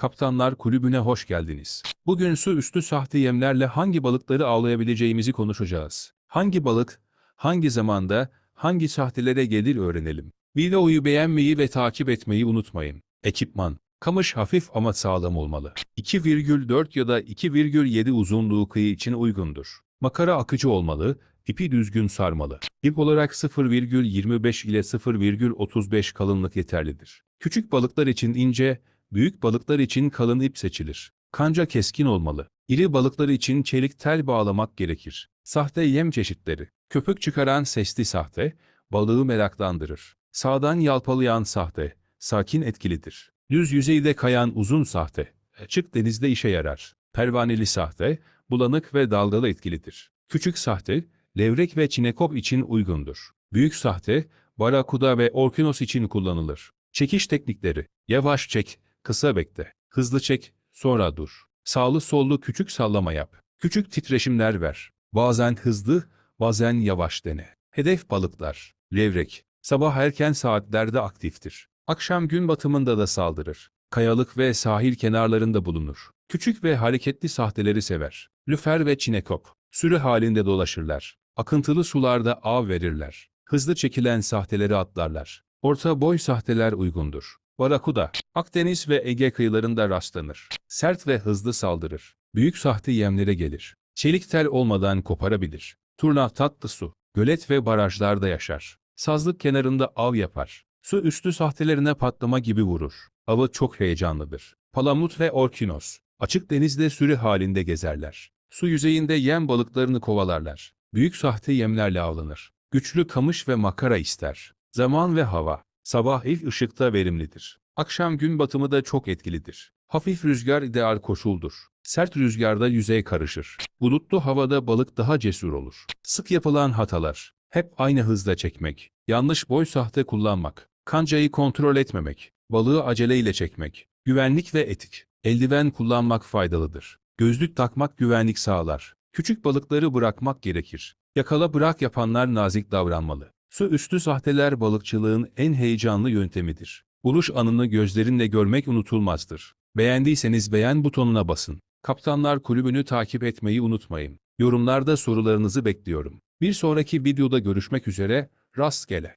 Kaptanlar Kulübü'ne hoş geldiniz. Bugün su üstü sahte yemlerle hangi balıkları avlayabileceğimizi konuşacağız. Hangi balık, hangi zamanda, hangi sahtelere gelir öğrenelim. Videoyu beğenmeyi ve takip etmeyi unutmayın. Ekipman Kamış hafif ama sağlam olmalı. 2,4 ya da 2,7 uzunluğu kıyı için uygundur. Makara akıcı olmalı, ipi düzgün sarmalı. İp olarak 0,25 ile 0,35 kalınlık yeterlidir. Küçük balıklar için ince, büyük balıklar için kalın ip seçilir. Kanca keskin olmalı. İri balıklar için çelik tel bağlamak gerekir. Sahte yem çeşitleri. Köpük çıkaran sesli sahte, balığı meraklandırır. Sağdan yalpalayan sahte, sakin etkilidir. Düz yüzeyde kayan uzun sahte, açık denizde işe yarar. Pervaneli sahte, bulanık ve dalgalı etkilidir. Küçük sahte, levrek ve çinekop için uygundur. Büyük sahte, barakuda ve orkinos için kullanılır. Çekiş teknikleri, yavaş çek, kısa bekle, hızlı çek, sonra dur. Sağlı sollu küçük sallama yap. Küçük titreşimler ver. Bazen hızlı, bazen yavaş dene. Hedef balıklar, levrek, sabah erken saatlerde aktiftir. Akşam gün batımında da saldırır. Kayalık ve sahil kenarlarında bulunur. Küçük ve hareketli sahteleri sever. Lüfer ve çinekop, sürü halinde dolaşırlar. Akıntılı sularda av verirler. Hızlı çekilen sahteleri atlarlar. Orta boy sahteler uygundur. Barakuda, Akdeniz ve Ege kıyılarında rastlanır. Sert ve hızlı saldırır. Büyük sahte yemlere gelir. Çelik tel olmadan koparabilir. Turna tatlı su, gölet ve barajlarda yaşar. Sazlık kenarında av yapar. Su üstü sahtelerine patlama gibi vurur. Avı çok heyecanlıdır. Palamut ve orkinos, açık denizde sürü halinde gezerler. Su yüzeyinde yem balıklarını kovalarlar. Büyük sahte yemlerle avlanır. Güçlü kamış ve makara ister. Zaman ve hava. Sabah ilk ışıkta verimlidir. Akşam gün batımı da çok etkilidir. Hafif rüzgar ideal koşuldur. Sert rüzgarda yüzey karışır. Bulutlu havada balık daha cesur olur. Sık yapılan hatalar. Hep aynı hızda çekmek. Yanlış boy sahte kullanmak. Kancayı kontrol etmemek. Balığı aceleyle çekmek. Güvenlik ve etik. Eldiven kullanmak faydalıdır. Gözlük takmak güvenlik sağlar. Küçük balıkları bırakmak gerekir. Yakala bırak yapanlar nazik davranmalı. Su üstü sahteler balıkçılığın en heyecanlı yöntemidir. Buluş anını gözlerinle görmek unutulmazdır. Beğendiyseniz beğen butonuna basın. Kaptanlar Kulübü'nü takip etmeyi unutmayın. Yorumlarda sorularınızı bekliyorum. Bir sonraki videoda görüşmek üzere, rastgele.